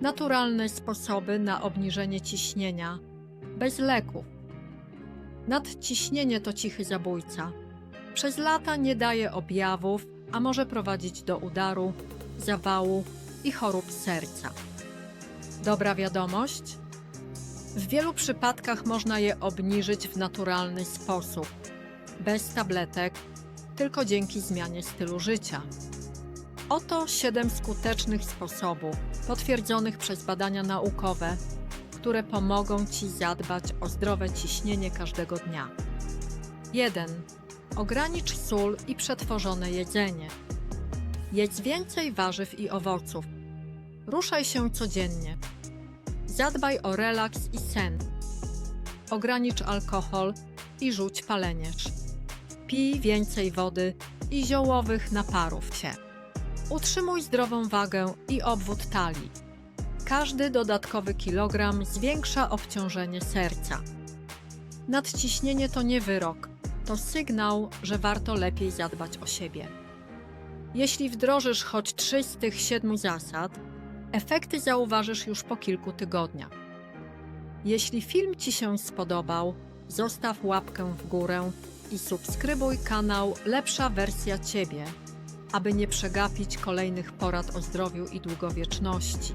Naturalne sposoby na obniżenie ciśnienia bez leków. Nadciśnienie to cichy zabójca. Przez lata nie daje objawów, a może prowadzić do udaru, zawału i chorób serca. Dobra wiadomość? W wielu przypadkach można je obniżyć w naturalny sposób, bez tabletek, tylko dzięki zmianie stylu życia. Oto siedem skutecznych sposobów, potwierdzonych przez badania naukowe, które pomogą Ci zadbać o zdrowe ciśnienie każdego dnia. 1. Ogranicz sól i przetworzone jedzenie. Jedz więcej warzyw i owoców. Ruszaj się codziennie. Zadbaj o relaks i sen. Ogranicz alkohol i rzuć palenierz. Pij więcej wody i ziołowych naparów się. Utrzymuj zdrową wagę i obwód talii. Każdy dodatkowy kilogram zwiększa obciążenie serca. Nadciśnienie to nie wyrok, to sygnał, że warto lepiej zadbać o siebie. Jeśli wdrożysz choć trzy z tych siedmiu zasad, efekty zauważysz już po kilku tygodniach. Jeśli film Ci się spodobał, zostaw łapkę w górę i subskrybuj kanał Lepsza wersja Ciebie, aby nie przegapić kolejnych porad o zdrowiu i długowieczności.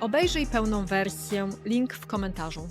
Obejrzyj pełną wersję, link w komentarzu.